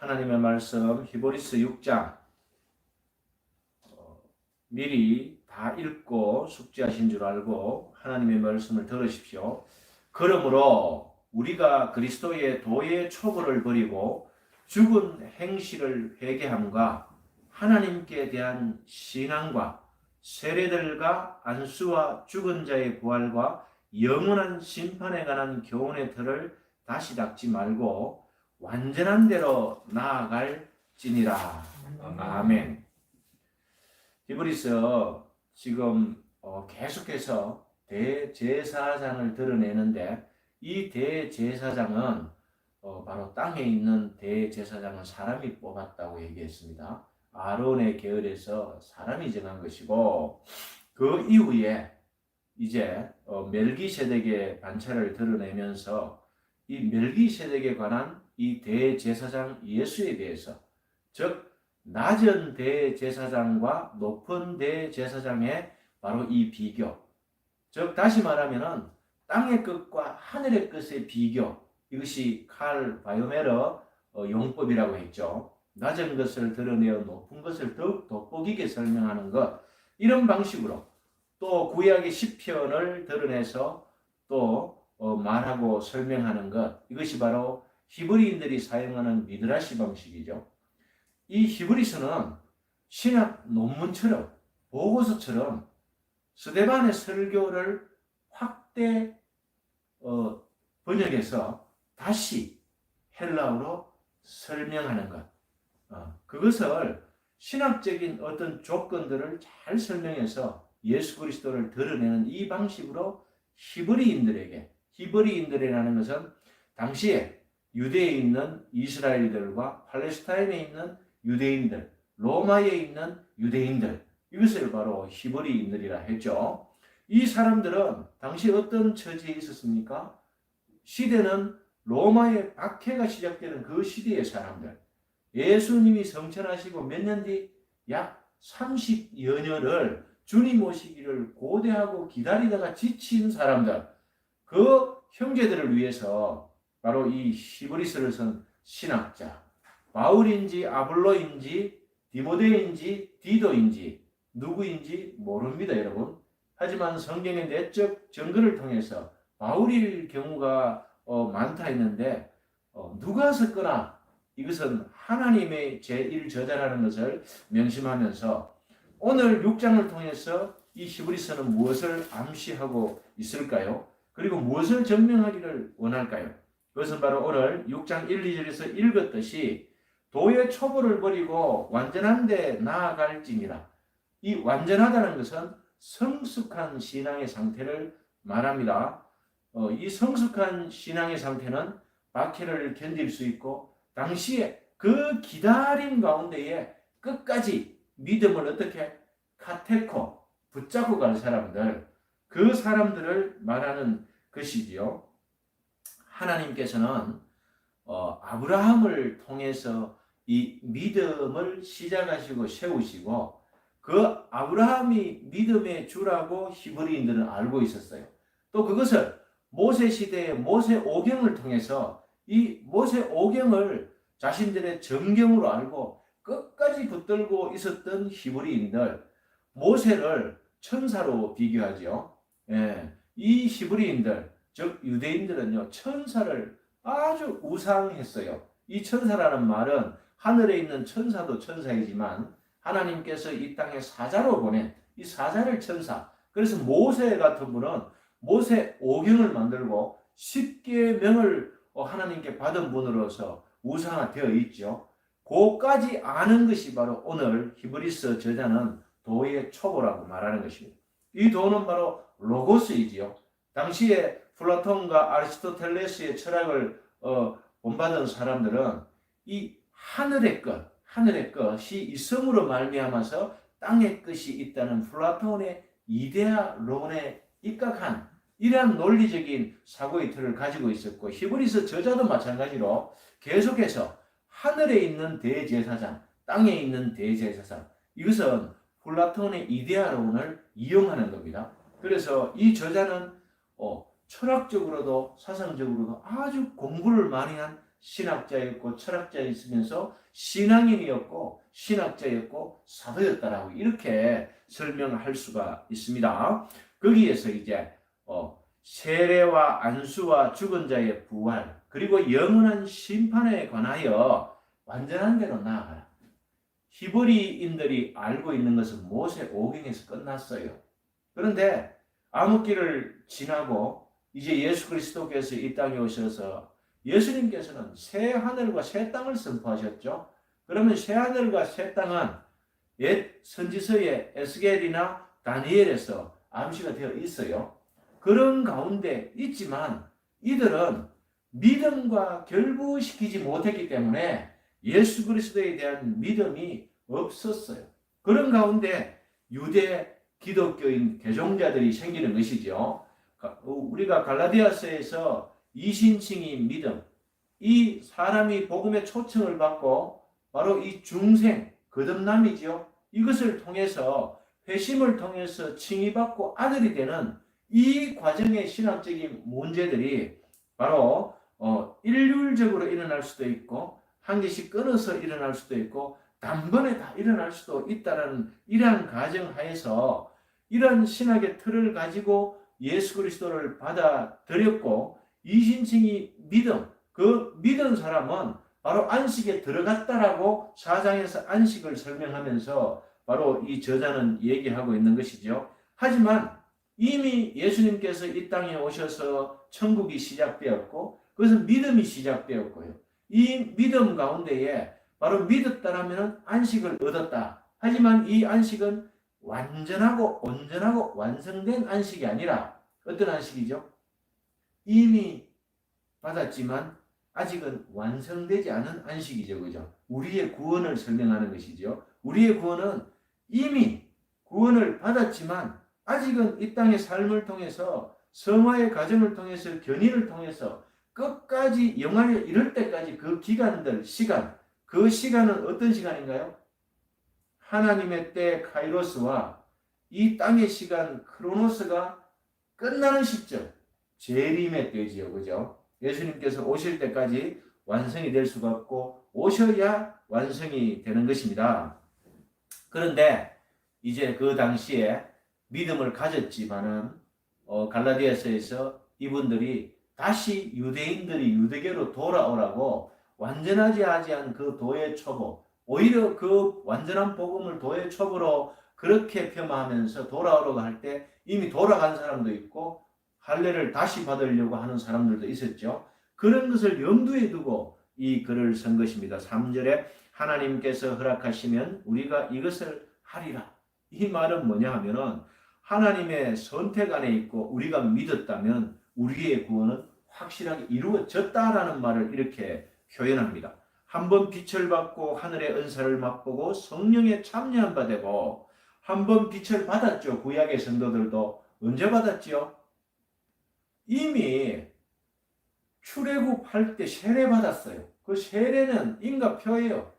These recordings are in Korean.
하나님의 말씀 히브리스 6장 어, 미리 다 읽고 숙지하신 줄 알고 하나님의 말씀을 들으십시오. 그러므로 우리가 그리스도의 도의 초보를 버리고 죽은 행실을 회개함과 하나님께 대한 신앙과 세례들과 안수와 죽은 자의 부활과 영원한 심판에 관한 교훈의 틀을 다시 닦지 말고 완전한 대로 나아갈지니라. 아멘. 히브리서 지금 어, 계속해서 대제사장을 드러내는데 이 대제사장은 어, 바로 땅에 있는 대제사장은 사람이 뽑았다고 얘기했습니다. 아론의 계열에서 사람이 정한 것이고 그 이후에 이제 어, 멜기세덱의 반차를 드러내면서 이 멜기세덱에 관한 이 대제사장 예수에 대해서 즉 낮은 대제사장과 높은 대제사장의 바로 이 비교. 즉 다시 말하면은 땅의 끝과 하늘의 끝의 비교. 이것이 칼 바이오메러 어, 용법이라고 했죠. 낮은 것을 드러내어 높은 것을 더욱 돋보이게 설명하는 것. 이런 방식으로 또 구약의 시편을 드러내서 또 어, 말하고 설명하는 것. 이것이 바로 히브리인들이 사용하는 미드라시 방식이죠. 이 히브리서는 신학 논문처럼 보고서처럼 스데반의 설교를 확대 어, 번역해서 다시 헬라어로 설명하는 것. 어, 그것을 신학적인 어떤 조건들을 잘 설명해서 예수 그리스도를 드러내는 이 방식으로 히브리인들에게 히브리인들이라는 것은 당시에 유대에 있는 이스라엘들과 팔레스타인에 있는 유대인들, 로마에 있는 유대인들 이것을 바로 히브리인들이라 했죠. 이 사람들은 당시 어떤 처지에 있었습니까? 시대는 로마의 박해가 시작되는 그 시대의 사람들. 예수님이 성천하시고 몇 년 뒤 약 30여 년을 주님 오시기를 고대하고 기다리다가 지친 사람들. 그 형제들을 위해서 바로 이 히브리서를 쓴 신학자 바울인지 아블로인지 디모데인지 디도인지 누구인지 모릅니다, 여러분. 하지만 성경의 내적 증거를 통해서 바울일 경우가 어, 많다 했는데 어, 누가 썼거나 이것은 하나님의 제1저자라는 것을 명심하면서 오늘 6장을 통해서 이 히브리서는 무엇을 암시하고 있을까요? 그리고 무엇을 증명하기를 원할까요? 그것은 바로 오늘 6장 1, 2절에서 읽었듯이 도의 초보를 버리고 완전한 데 나아갈지니라. 이 완전하다는 것은 성숙한 신앙의 상태를 말합니다. 어, 이 성숙한 신앙의 상태는 박해를 견딜 수 있고 당시에 그 기다림 가운데에 끝까지 믿음을 어떻게 카테코 붙잡고 간 사람들 그 사람들을 말하는 것이지요. 하나님께서는 어, 아브라함을 통해서 이 믿음을 시작하시고 세우시고 그 아브라함이 믿음의 주라고 히브리인들은 알고 있었어요. 또 그것을 모세 시대의 모세 오경을 통해서 이 모세 오경을 자신들의 정경으로 알고 끝까지 붙들고 있었던 히브리인들 모세를 천사로 비교하죠. 예, 이 히브리인들 즉 유대인들은요 천사를 아주 우상했어요. 이 천사라는 말은 하늘에 있는 천사도 천사이지만 하나님께서 이 땅에 사자로 보낸 이 사자를 천사. 그래서 모세 같은 분은 모세 오경을 만들고 십계의 명을 하나님께 받은 분으로서 우상화되어 있죠. 고까지 아는 것이 바로 오늘 히브리서 저자는 도의 초보라고 말하는 것입니다. 이 도는 바로 로고스이지요. 당시에 플라톤과 아리스토텔레스의 철학을 어, 본받은 사람들은 이 하늘의 것, 하늘의 것이 이성으로 말미암아서 땅의 것이 있다는 플라톤의 이데아론에 입각한 이러한 논리적인 사고의 틀을 가지고 있었고 히브리서 저자도 마찬가지로 계속해서 하늘에 있는 대제사장, 땅에 있는 대제사장 이것은 플라톤의 이데아론을 이용하는 겁니다. 그래서 이 저자는 어, 철학적으로도 사상적으로도 아주 공부를 많이 한 신학자였고 철학자였으면서 신앙인이었고 신학자였고 사도였다라고 이렇게 설명할 수가 있습니다. 거기에서 이제 어, 세례와 안수와 죽은 자의 부활 그리고 영원한 심판에 관하여 완전한 대로 나아가라. 히브리인들이 알고 있는 것은 모세 오경에서 끝났어요. 그런데 암흑기를 지나고 이제 예수 그리스도께서 이 땅에 오셔서 예수님께서는 새 하늘과 새 땅을 선포하셨죠. 그러면 새 하늘과 새 땅은 옛 선지서의 에스겔이나 다니엘에서 암시가 되어 있어요. 그런 가운데 있지만 이들은 믿음과 결부시키지 못했기 때문에 예수 그리스도에 대한 믿음이 없었어요. 그런 가운데 유대 기독교인 개종자들이 생기는 것이죠. 우리가 갈라디아서에서 이신칭이 믿음, 이 사람이 복음의 초청을 받고 바로 이 중생, 거듭남이지요. 이것을 통해서 회심을 통해서 칭의받고 아들이 되는 이 과정의 신학적인 문제들이 바로 어, 일률적으로 일어날 수도 있고 한 개씩 끊어서 일어날 수도 있고 단번에 다 일어날 수도 있다라는 이러한 가정 하에서 이러한 신학의 틀을 가지고 예수 그리스도를 받아들였고 이신칭이 믿음 그 믿은 사람은 바로 안식에 들어갔다라고 사장에서 안식을 설명하면서 바로 이 저자는 얘기하고 있는 것이죠. 하지만 이미 예수님께서 이 땅에 오셔서 천국이 시작되었고 그것은 믿음이 시작되었고요. 이 믿음 가운데에 바로 믿었다라면 안식을 얻었다. 하지만 이 안식은 완전하고 온전하고 완성된 안식이 아니라 어떤 안식이죠? 이미 받았지만 아직은 완성되지 않은 안식이죠. 그죠? 우리의 구원을 설명하는 것이죠. 우리의 구원은 이미 구원을 받았지만 아직은 이 땅의 삶을 통해서 성화의 과정을 통해서 견인을 통해서 끝까지 영화에 이를 때까지 그 기간들 시간 그 시간은 어떤 시간인가요? 하나님의 때 카이로스와 이 땅의 시간 크로노스가 끝나는 시점 재림의 때지요. 그죠? 예수님께서 오실 때까지 완성이 될 수가 없고 오셔야 완성이 되는 것입니다. 그런데 이제 그 당시에 믿음을 가졌지만은 어, 갈라디아서에서 이분들이 다시 유대인들이 유대교로 돌아오라고 완전하지 하지한 그 도의 초보 오히려 그 완전한 복음을 도의 초보로 그렇게 폄하하면서 돌아오려고 할 때 이미 돌아간 사람도 있고 할례를 다시 받으려고 하는 사람들도 있었죠. 그런 것을 염두에 두고 이 글을 쓴 것입니다. 3절에 하나님께서 허락하시면 우리가 이것을 하리라. 이 말은 뭐냐 하면은 하나님의 선택 안에 있고 우리가 믿었다면 우리의 구원은 확실하게 이루어졌다라는 말을 이렇게 표현합니다. 한 번 빛을 받고 하늘의 은사를 맛보고 성령에 참여한 바 되고 한 번 빛을 받았죠. 구약의 성도들도 언제 받았지요? 이미 출애굽 할 때 세례 받았어요. 그 세례는 인가표예요.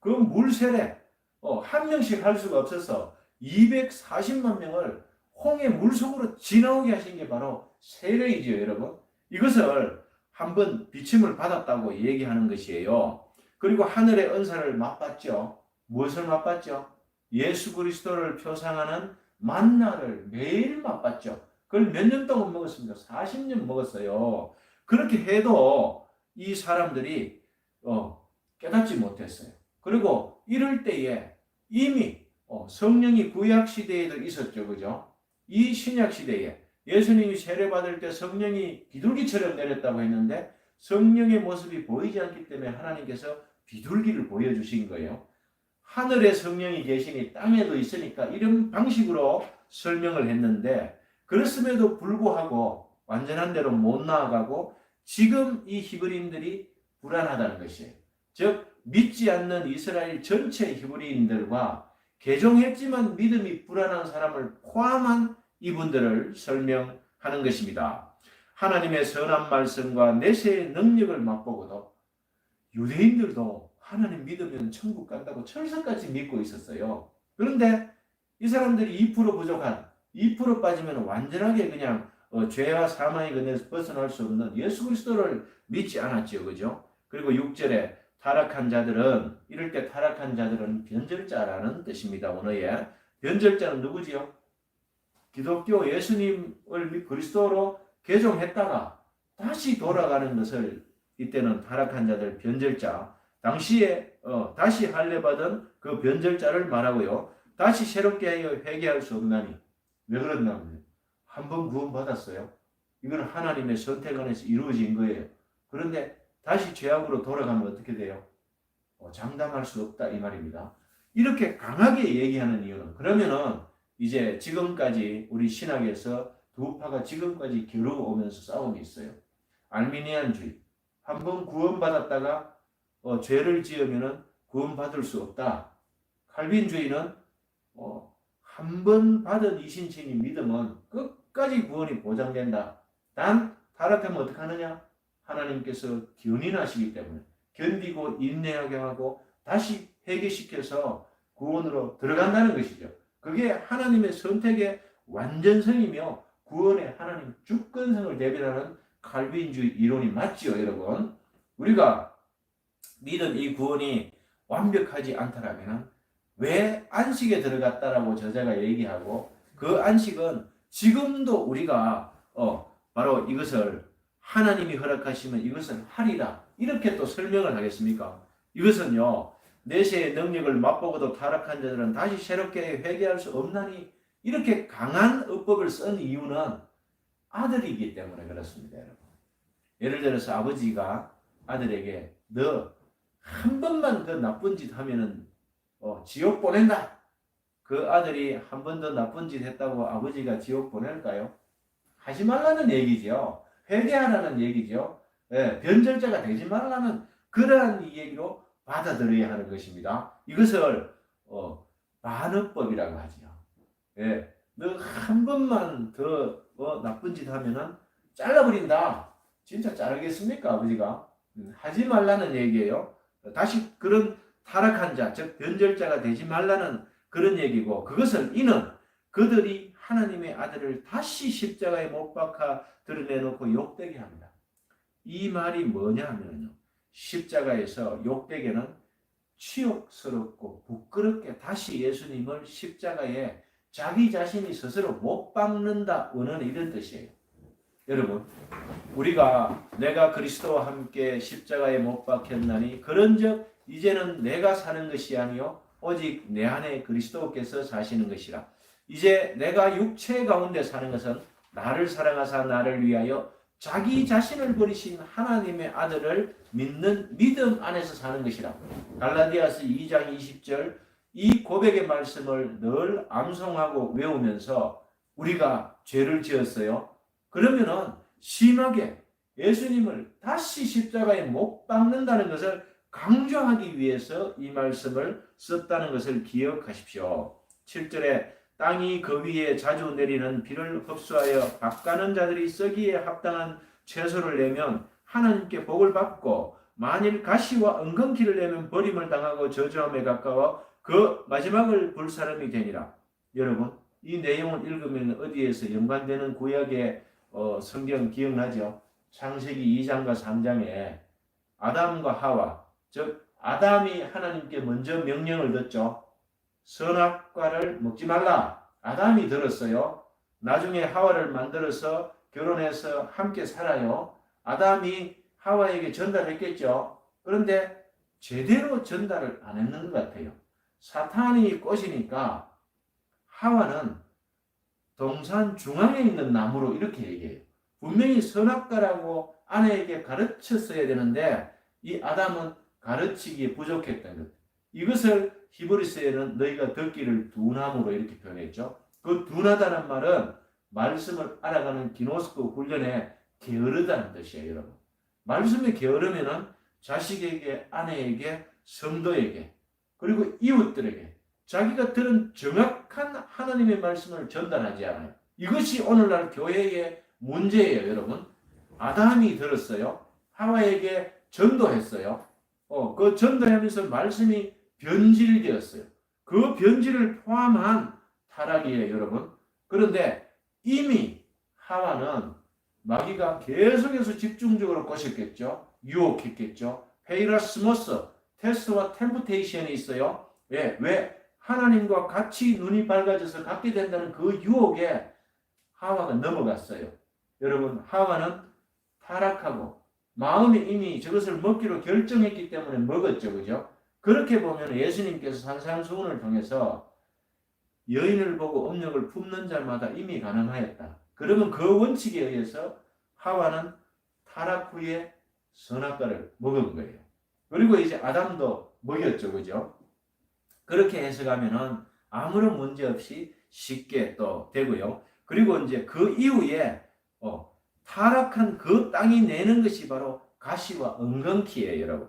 그 물 세례 어, 한 명씩 할 수가 없어서 240만 명을 홍해 물속으로 지나오게 하신 게 바로 세례이죠, 여러분. 이것을 한번 비침을 받았다고 얘기하는 것이에요. 그리고 하늘의 은사를 맛봤죠. 무엇을 맛봤죠? 예수 그리스도를 표상하는 만나를 매일 맛봤죠. 그걸 몇 년 동안 먹었습니다. 40년 먹었어요. 그렇게 해도 이 사람들이 어, 깨닫지 못했어요. 그리고 이럴 때에 이미 어, 성령이 구약 시대에도 있었죠. 그죠? 이 신약 시대에 예수님이 세례 받을 때 성령이 비둘기처럼 내렸다고 했는데 성령의 모습이 보이지 않기 때문에 하나님께서 비둘기를 보여주신 거예요. 하늘에 성령이 계시니 땅에도 있으니까 이런 방식으로 설명을 했는데 그렇음에도 불구하고 완전한 대로 못 나아가고 지금 이 히브리인들이 불안하다는 것이에요. 즉 믿지 않는 이스라엘 전체 히브리인들과 개종했지만 믿음이 불안한 사람을 포함한 이분들을 설명하는 것입니다. 하나님의 선한 말씀과 내세의 능력을 맛보고도 유대인들도 하나님 믿으면 천국 간다고 철석같이 믿고 있었어요. 그런데 이 사람들이 2% 부족한 2% 빠지면 완전하게 그냥 어, 죄와 사망의 근에서 벗어날 수 없는 예수 그리스도를 믿지 않았죠. 그죠? 그리고 6절에 타락한 자들은 이럴 때 타락한 자들은 변절자라는 뜻입니다. 원어에 변절자는 누구지요? 기독교 예수님을 그리스도로 개종했다가 다시 돌아가는 것을 이때는 타락한 자들 변절자 당시에 어, 다시 할례 받은 그 변절자를 말하고요. 다시 새롭게 하여 회개할 수 없나니 왜 그랬냐면 한번 구원 받았어요. 이건 하나님의 선택 안에서 이루어진 거예요. 그런데 다시 죄악으로 돌아가면 어떻게 돼요? 어, 장담할 수 없다 이 말입니다. 이렇게 강하게 얘기하는 이유는 그러면은 이제 지금까지 우리 신학에서 두 파가 지금까지 겨루어오면서 싸움이 있어요. 알미니안주의 한번 구원받았다가 어, 죄를 지으면은 구원받을 수 없다. 칼빈주의는 어, 한 번 받은 이신칭의 믿음은 끝까지 구원이 보장된다. 단 타락하면 어떻게 하느냐? 하나님께서 견인하시기 때문에 견디고 인내하게 하고 다시 회개시켜서 구원으로 들어간다는 것이죠. 그게 하나님의 선택의 완전성이며 구원의 하나님 주권성을 대변하는 칼빈주의 이론이 맞지요, 여러분. 우리가 믿은 이 구원이 완벽하지 않다라면 왜 안식에 들어갔다라고 저자가 얘기하고 그 안식은 지금도 우리가 어 바로 이것을 하나님이 허락하시면 이것은 하리라 이렇게 또 설명을 하겠습니까? 이것은요 내세의 능력을 맛보고도 타락한 자들은 다시 새롭게 회개할 수 없나니 이렇게 강한 어법을 쓴 이유는 아들이기 때문에 그렇습니다, 여러분. 예를 들어서 아버지가 아들에게 너 한 번만 더 나쁜 짓 하면은 어, 지옥 보낸다. 그 아들이 한 번 더 나쁜 짓 했다고 아버지가 지옥 보낼까요? 하지 말라는 얘기죠. 회개하라는 얘기죠. 예, 변절자가 되지 말라는 그러한 얘기로 받아들여야 하는 것입니다. 이것을 어, 반어법이라고 하죠. 예, 너 한 번만 더 어, 나쁜 짓 하면은 잘라버린다. 진짜 자르겠습니까, 아버지가? 음, 하지 말라는 얘기예요. 다시 그런 타락한 자, 즉 변절자가 되지 말라는 그런 얘기고 그것을 이는 그들이 하나님의 아들을 다시 십자가에 못 박아 드러내놓고 욕되게 합니다. 이 말이 뭐냐 하면요. 십자가에서 욕되게는 치욕스럽고 부끄럽게 다시 예수님을 십자가에 자기 자신이 스스로 못 박는다 는 이런 뜻이에요. 여러분, 우리가 내가 그리스도와 함께 십자가에 못 박혔나니 그런즉 이제는 내가 사는 것이 아니요 오직 내 안에 그리스도께서 사시는 것이라. 이제 내가 육체 가운데 사는 것은 나를 사랑하사 나를 위하여 자기 자신을 버리신 하나님의 아들을 믿는 믿음 안에서 사는 것이라. 갈라디아서 2장 20절 이 고백의 말씀을 늘 암송하고 외우면서 우리가 죄를 지었어요. 그러면은 심하게 예수님을 다시 십자가에 못 박는다는 것을 강조하기 위해서 이 말씀을 썼다는 것을 기억하십시오. 7절에 땅이 그 위에 자주 내리는 비를 흡수하여 밥가는 자들이 썩기에 합당한 채소를 내면 하나님께 복을 받고 만일 가시와 은근키를 내면 버림을 당하고 저주함에 가까워 그 마지막을 볼 사람이 되니라. 여러분 이 내용을 읽으면 어디에서 연관되는 구약의 어, 성경 기억나죠? 창세기 2장과 3장에 아담과 하와 즉 아담이 하나님께 먼저 명령을 듣죠. 선악과를 먹지 말라. 아담이 들었어요. 나중에 하와를 만들어서 결혼해서 함께 살아요. 아담이 하와에게 전달했겠죠. 그런데 제대로 전달을 안 했는 것 같아요. 사탄이 꼬시니까 하와는 동산 중앙에 있는 나무로 이렇게 얘기해요. 분명히 선악과라고 아내에게 가르쳤어야 되는데 이 아담은 가르치기에 부족했던 것. 이것을 히브리스에는 너희가 듣기를 둔함으로 이렇게 표현했죠. 그 둔하다는 말은 말씀을 알아가는 기노스코 훈련에 게으르다는 뜻이에요, 여러분. 말씀에 게으르면은 자식에게, 아내에게, 성도에게, 그리고 이웃들에게 자기가 들은 정확한 하나님의 말씀을 전달하지 않아요. 이것이 오늘날 교회의 문제예요, 여러분. 아담이 들었어요. 하와에게 전도했어요. 어, 그 전도하면서 말씀이 변질되었어요. 그 변질을 포함한 타락이에요, 여러분. 그런데 이미 하와는 마귀가 계속해서 집중적으로 꼬셨겠죠. 유혹했겠죠. 페이라스모스, 테스트와 템프테이션이 있어요. 왜? 왜? 하나님과 같이 눈이 밝아져서 갖게 된다는 그 유혹에 하와가 넘어갔어요. 여러분, 하와는 타락하고 마음이 이미 저것을 먹기로 결정했기 때문에 먹었죠. 그죠? 그렇게 보면 예수님께서 산산수훈을 통해서 여인을 보고 음욕을 품는 자마다 이미 가능하였다. 그러면 그 원칙에 의해서 하와는 타락 후에 선악과를 먹은 거예요. 그리고 이제 아담도 먹였죠. 그죠? 그렇게 해석하면은 아무런 문제 없이 쉽게 또 되고요. 그리고 이제 그 이후에 어, 타락한 그 땅이 내는 것이 바로 가시와 은근키예요, 여러분.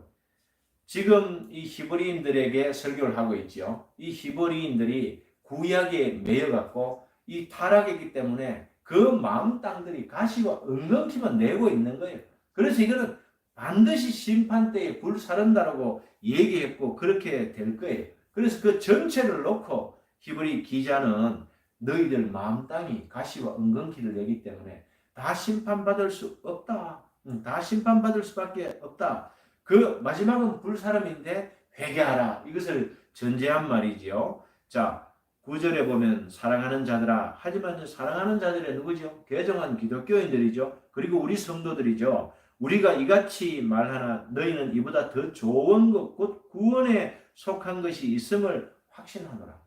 지금 이 히브리인들에게 설교를 하고 있죠. 이 히브리인들이 구약에 매여갖고 이 타락이기 때문에 그 마음 땅들이 가시와 은근키만 내고 있는 거예요. 그래서 이거는 반드시 심판 때에 불사른다라고 얘기했고 그렇게 될 거예요. 그래서 그 전체를 놓고 히브리 기자는 너희들 마음 땅이 가시와 은근키를 내기 때문에 다 심판받을 수 없다. 응, 다 심판받을 수밖에 없다. 그 마지막은 불사람인데 회개하라. 이것을 전제한 말이지요. 자, 구절에 보면 사랑하는 자들아. 하지만 사랑하는 자들이 누구죠? 개정한 기독교인들이죠. 그리고 우리 성도들이죠. 우리가 이같이 말하나 너희는 이보다 더 좋은 것, 곧 구원에 속한 것이 있음을 확신하노라.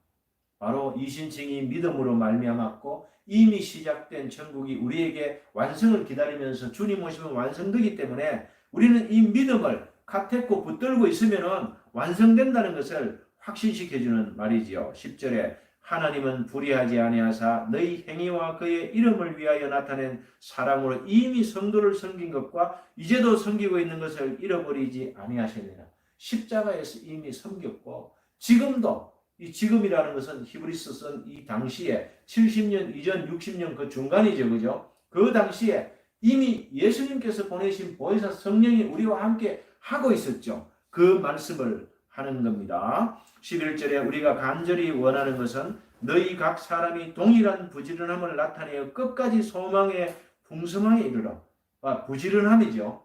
바로 이 신칭이 믿음으로 말미암았고 이미 시작된 천국이 우리에게 완성을 기다리면서 주님 오시면 완성되기 때문에 우리는 이 믿음을 카테고 붙들고 있으면은 완성된다는 것을 확신시켜주는 말이지요. 10절에 하나님은 불의하지 아니하사 너희 행위와 그의 이름을 위하여 나타낸 사랑으로 이미 성도를 섬긴 것과 이제도 섬기고 있는 것을 잃어버리지 아니하시니라. 십자가에서 이미 섬겼고 지금도 이 지금이라는 것은 히브리스 쓴이 당시에 70년 이전 60년 그 중간이죠. 그죠? 그 당시에 이미 예수님께서 보내신 보혜사 성령이 우리와 함께 하고 있었죠. 그 말씀을 하는 겁니다. 11절에 우리가 간절히 원하는 것은 너희 각 사람이 동일한 부지런함을 나타내어 끝까지 소망의 풍성함에 이르러. 아, 부지런함이죠.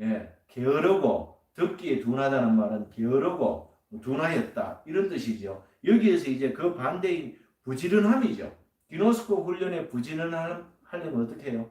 예, 게으르고 듣기에 둔하다는 말은 게으르고 둔하였다 이런 뜻이죠. 여기에서 이제 그 반대인 부지런함이죠. 디노스코 훈련에 부지런함 하려면 어떻게 해요?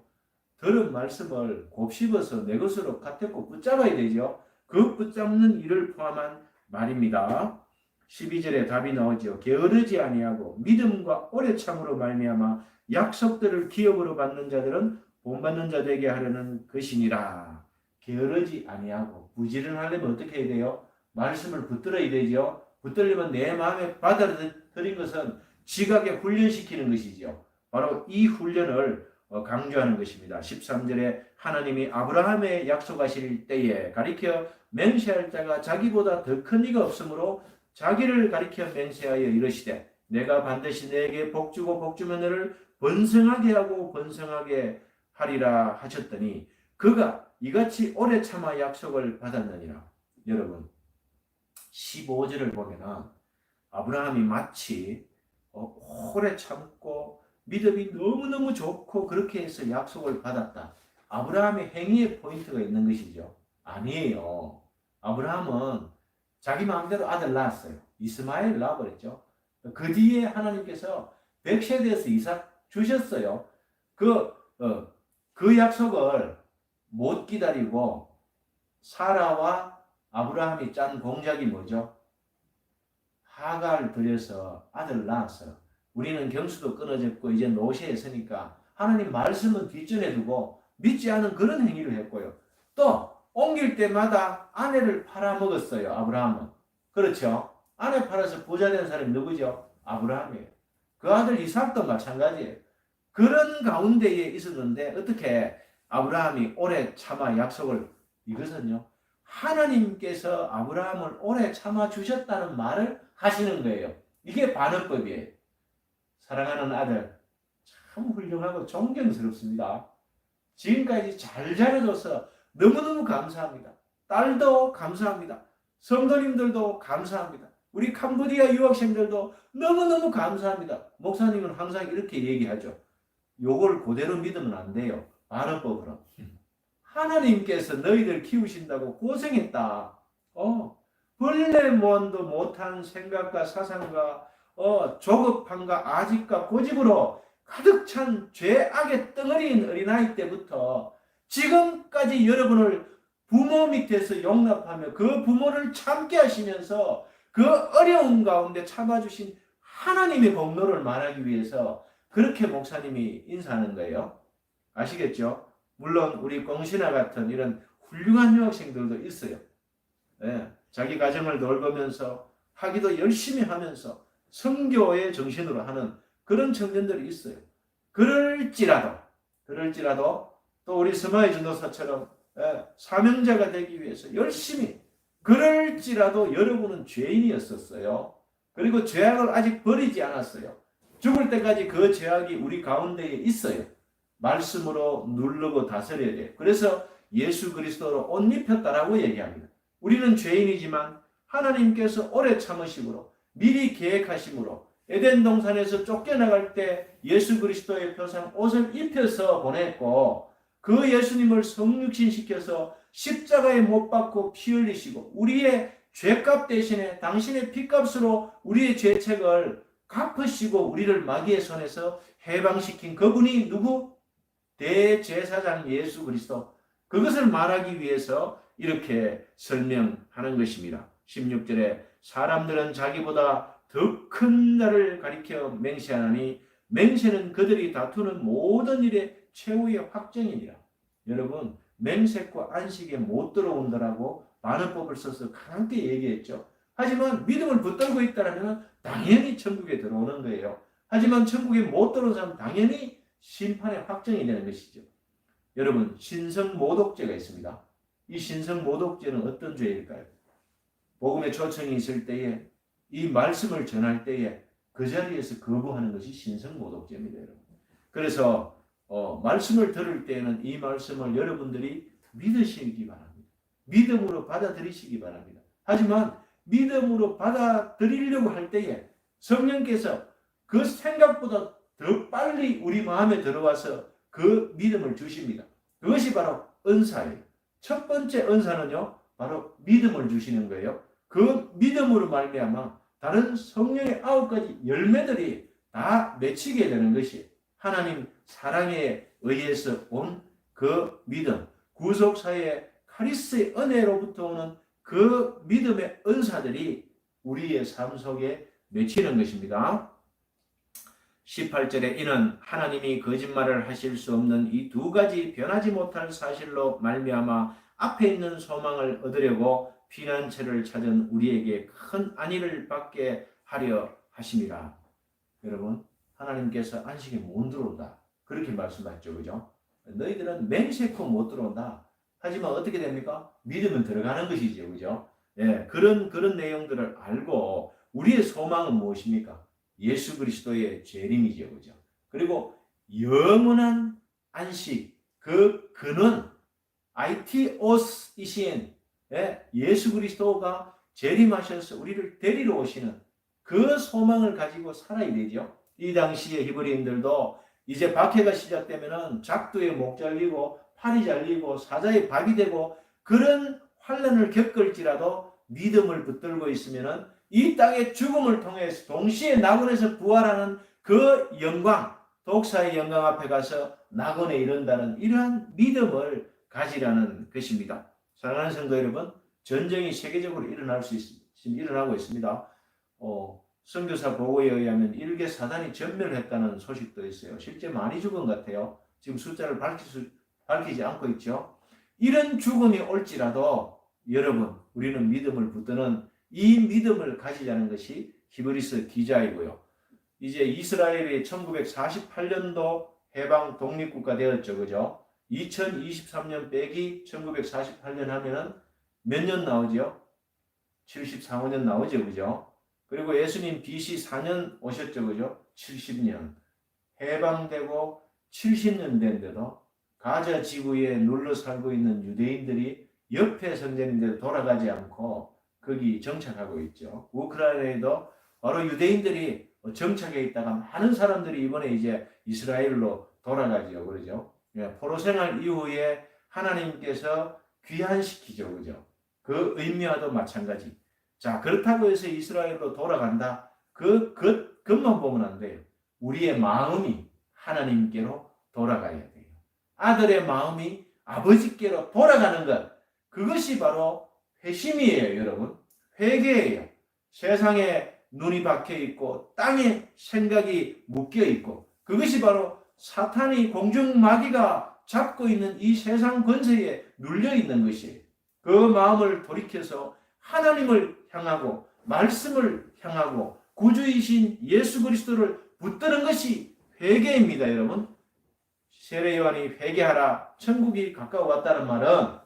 들은 말씀을 곱씹어서 내 것으로 카테고 붙잡아야 되죠. 그 붙잡는 일을 포함한 말입니다. 12절에 답이 나오죠. 게으르지 아니하고 믿음과 오래 참으로 말미암아 약속들을 기업으로 받는 자들은 본받는 자들에게 하려는 것이니라. 게으르지 아니하고 부지런 하려면 어떻게 해야 돼요? 말씀을 붙들어야 되죠. 붙들려면 내 마음에 받아들인 것은 지각에 훈련시키는 것이죠. 바로 이 훈련을 어, 강조하는 것입니다. 13절에 하나님이 아브라함의 약속하실 때에 가리켜 맹세할 자가 자기보다 더 큰 이가 없으므로 자기를 가리켜 맹세하여 이르시되 내가 반드시 내게 복주고 복주면 너를 번성하게 하고 번성하게 하리라 하셨더니 그가 이같이 오래 참아 약속을 받았느니라. 여러분 15절을 보면은 아브라함이 마치 어, 오래 참고 믿음이 너무너무 좋고 그렇게 해서 약속을 받았다. 아브라함의 행위에 포인트가 있는 것이죠. 아니에요. 아브라함은 자기 마음대로 아들 낳았어요. 이스마엘 낳아버렸죠. 그 뒤에 하나님께서 백세대에서 이삭 주셨어요. 그, 어, 그 약속을 못 기다리고 사라와 아브라함이 짠 공작이 뭐죠? 하가를 들여서 아들 낳았어요. 우리는 경수도 끊어졌고 이제 노시에 있으니까 하나님 말씀은 뒷전에 두고 믿지 않은 그런 행위를 했고요. 또 옮길 때마다 아내를 팔아먹었어요. 아브라함은. 그렇죠? 아내 팔아서 부자 된 사람이 누구죠? 아브라함이에요. 그 아들 이삭도 마찬가지예요. 그런 가운데에 있었는데 어떻게 아브라함이 오래 참아 약속을 이것은요. 하나님께서 아브라함을 오래 참아 주셨다는 말을 하시는 거예요. 이게 반응법이에요. 사랑하는 아들, 참 훌륭하고 존경스럽습니다. 지금까지 잘 자라줘서 너무너무 감사합니다. 딸도 감사합니다. 성도님들도 감사합니다. 우리 캄보디아 유학생들도 너무너무 감사합니다. 목사님은 항상 이렇게 얘기하죠. 요걸 그대로 믿으면 안 돼요. 반응법으로. 하나님께서 너희들 키우신다고 고생했다. 어, 벌레몬도 못한 생각과 사상과 어, 조급함과 아직과 고집으로 가득 찬 죄악의 덩어리인 어린아이 때부터 지금까지 여러분을 부모 밑에서 용납하며 그 부모를 참게 하시면서 그 어려운 가운데 참아주신 하나님의 공로를 말하기 위해서 그렇게 목사님이 인사하는 거예요. 아시겠죠? 물론 우리 꽁신아 같은 이런 훌륭한 유학생들도 있어요. 예, 자기 가정을 돌보면서 하기도 열심히 하면서 성교의 정신으로 하는 그런 청년들이 있어요. 그럴지라도 그럴지라도 또 우리 스마일 전도사처럼 예, 사명자가 되기 위해서 열심히 그럴지라도 여러분은 죄인이었었어요. 그리고 죄악을 아직 버리지 않았어요. 죽을 때까지 그 죄악이 우리 가운데에 있어요. 말씀으로 누르고 다스려야 돼요. 그래서 예수 그리스도로 옷 입혔다라고 얘기합니다. 우리는 죄인이지만 하나님께서 오래 참으심으로 미리 계획하심으로 에덴 동산에서 쫓겨나갈 때 예수 그리스도의 표상 옷을 입혀서 보냈고 그 예수님을 성육신시켜서 십자가에 못 박고 피 흘리시고 우리의 죄값 대신에 당신의 피값으로 우리의 죄책을 갚으시고 우리를 마귀의 손에서 해방시킨 그분이 누구? 대제사장 예수 그리스도. 그것을 말하기 위해서 이렇게 설명하는 것입니다. 16절에 사람들은 자기보다 더큰 자를 가리켜 맹세하나니 맹세는 그들이 다투는 모든 일의 최후의 확정이니라. 여러분 맹세과 안식에 못 들어온다라고 반어법을 써서 강하게 얘기했죠. 하지만 믿음을 붙들고 있다면 당연히 천국에 들어오는 거예요. 하지만 천국에 못 들어온 사람은 당연히 심판의 확정이 되는 것이죠. 여러분 신성 모독죄가 있습니다. 이 신성 모독죄는 어떤 죄일까요? 복음의 초청이 있을 때에 이 말씀을 전할 때에 그 자리에서 거부하는 것이 신성 모독죄입니다, 여러분. 그래서 어, 말씀을 들을 때에는 이 말씀을 여러분들이 믿으시기 바랍니다. 믿음으로 받아들이시기 바랍니다. 하지만 믿음으로 받아들이려고 할 때에 성령께서 그 생각보다 더 빨리 우리 마음에 들어와서 그 믿음을 주십니다. 그것이 바로 은사예요. 첫 번째 은사는요, 바로 믿음을 주시는 거예요. 그 믿음으로 말미암아 다른 성령의 아홉 가지 열매들이 다 맺히게 되는 것이 하나님 사랑에 의해서 온 그 믿음, 구속사의 카리스의 은혜로부터 오는 그 믿음의 은사들이 우리의 삶 속에 맺히는 것입니다. 18절에 이는 하나님이 거짓말을 하실 수 없는 이 두 가지 변하지 못할 사실로 말미암아 앞에 있는 소망을 얻으려고 피난처를 찾은 우리에게 큰 안위를 받게 하려 하심이라. 여러분, 하나님께서 안식에 못 들어온다. 그렇게 말씀하셨죠. 그죠? 너희들은 맹세코 못 들어온다. 하지만 어떻게 됩니까? 믿으면 들어가는 것이죠. 그죠? 예, 그런, 그런 내용들을 알고 우리의 소망은 무엇입니까? 예수 그리스도의 재림이죠. 그죠? 그리고 영원한 안식, 그 근원, ITOS이신 예, 예수 그리스도가 재림하셔서 우리를 데리러 오시는 그 소망을 가지고 살아야 되죠. 이 당시에 히브리인들도 이제 박해가 시작되면은 작두에 목 잘리고 팔이 잘리고 사자에 밥이 되고 그런 환란을 겪을지라도 믿음을 붙들고 있으면은 이 땅의 죽음을 통해서 동시에 낙원에서 부활하는 그 영광, 독사의 영광 앞에 가서 낙원에 이른다는 이러한 믿음을 가지라는 것입니다. 사랑하는 성도 여러분, 전쟁이 세계적으로 일어날 수 있, 지금 일어나고 있습니다. 어, 선교사 보고에 의하면 일개 사단이 전멸했다는 소식도 있어요. 실제 많이 죽은 것 같아요. 지금 숫자를 밝힐 수, 밝히지 않고 있죠. 이런 죽음이 올지라도 여러분, 우리는 믿음을 붙드는 이 믿음을 가지자는 것이 히브리스 기자이고요. 이제 이스라엘이 1948년도 해방 독립국가 되었죠. 그죠? 2023년 빼기 1948년 하면은 몇 년 나오죠? 74, 5년 나오죠. 그죠? 그리고 예수님 BC 4년 오셨죠. 그죠? 70년. 해방되고 70년 된데도 가자 지구에 눌러 살고 있는 유대인들이 옆에 선전인데도 돌아가지 않고 거기 정착하고 있죠. 우크라이나에도 바로 유대인들이 정착해 있다가 많은 사람들이 이번에 이제 이스라엘로 돌아가지요. 그러죠. 예, 포로 생활 이후에 하나님께서 귀환시키죠. 그죠? 그 의미와도 마찬가지. 자, 그렇다고 해서 이스라엘로 돌아간다. 그, 그, 그 것만 보면 안 돼요. 우리의 마음이 하나님께로 돌아가야 돼요. 아들의 마음이 아버지께로 돌아가는 것. 그것이 바로 회심이에요, 여러분. 회개예요. 세상에 눈이 박혀 있고 땅에 생각이 묶여 있고 그것이 바로 사탄이 공중 마귀가 잡고 있는 이 세상 권세에 눌려 있는 것이에요. 그 마음을 돌이켜서 하나님을 향하고 말씀을 향하고 구주이신 예수 그리스도를 붙드는 것이 회개입니다, 여러분. 세례 요한이 회개하라. 천국이 가까워 왔다는 말은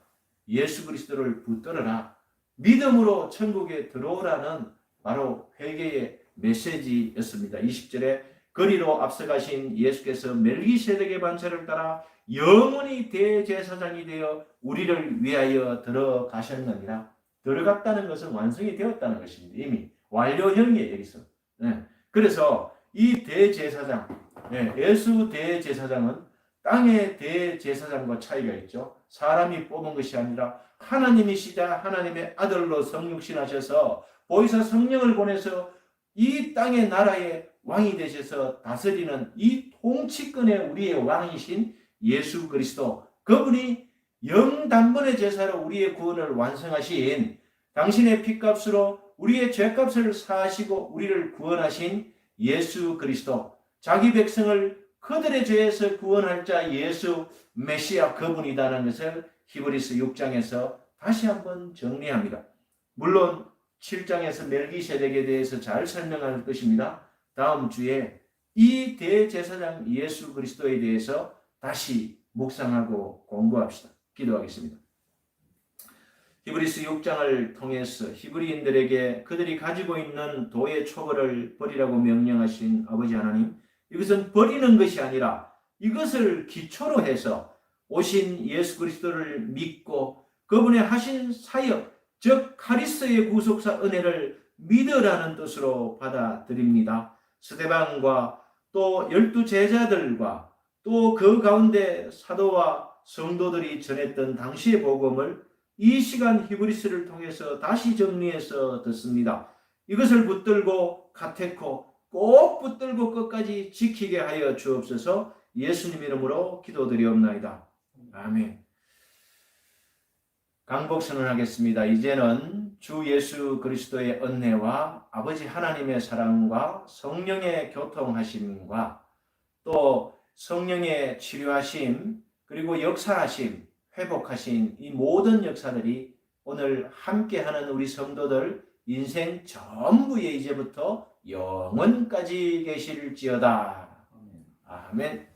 예수 그리스도를 붙들어라. 믿음으로 천국에 들어오라는 바로 회개의 메시지였습니다. 20절에 거리로 앞서가신 예수께서 멜기세덱의 반차를 따라 영원히 대제사장이 되어 우리를 위하여 들어가셨느니라. 들어갔다는 것은 완성이 되었다는 것입니다. 이미 완료형이에요 여기서. 네. 그래서 이 대제사장, 네, 예수 대제사장은 땅의 대제사장과 차이가 있죠. 사람이 뽑은 것이 아니라 하나님이시자 하나님의 아들로 성육신하셔서 보이사 성령을 보내서 이 땅의 나라의 왕이 되셔서 다스리는 이 통치권의 우리의 왕이신 예수 그리스도 그분이 영단번의 제사로 우리의 구원을 완성하신 당신의 피값으로 우리의 죄값을 사하시고 우리를 구원하신 예수 그리스도 자기 백성을 그들의 죄에서 구원할 자 예수 메시아 그분이다는 것을 히브리스 6장에서 다시 한번 정리합니다. 물론 7장에서 멜기세덱에 대해서 잘 설명할 것입니다. 다음 주에 이 대제사장 예수 그리스도에 대해서 다시 묵상하고 공부합시다. 기도하겠습니다. 히브리스 6장을 통해서 히브리인들에게 그들이 가지고 있는 도의 초벌을 버리라고 명령하신 아버지 하나님, 이것은 버리는 것이 아니라 이것을 기초로 해서 오신 예수 그리스도를 믿고 그분의 하신 사역, 즉 카리스의 구속사 은혜를 믿으라는 뜻으로 받아들입니다. 스데반과 또 열두 제자들과 또 그 가운데 사도와 성도들이 전했던 당시의 복음을 이 시간 히브리스를 통해서 다시 정리해서 듣습니다. 이것을 붙들고 카테코 꼭 붙들고 끝까지 지키게 하여 주옵소서 예수님 이름으로 기도드리옵나이다. 아멘. 강복 선언하겠습니다. 이제는 주 예수 그리스도의 은혜와 아버지 하나님의 사랑과 성령의 교통하심과 또 성령의 치료하심 그리고 역사하심 회복하신 이 모든 역사들이 오늘 함께하는 우리 성도들 인생 전부에 이제부터 영원까지 계실지어다. 아멘.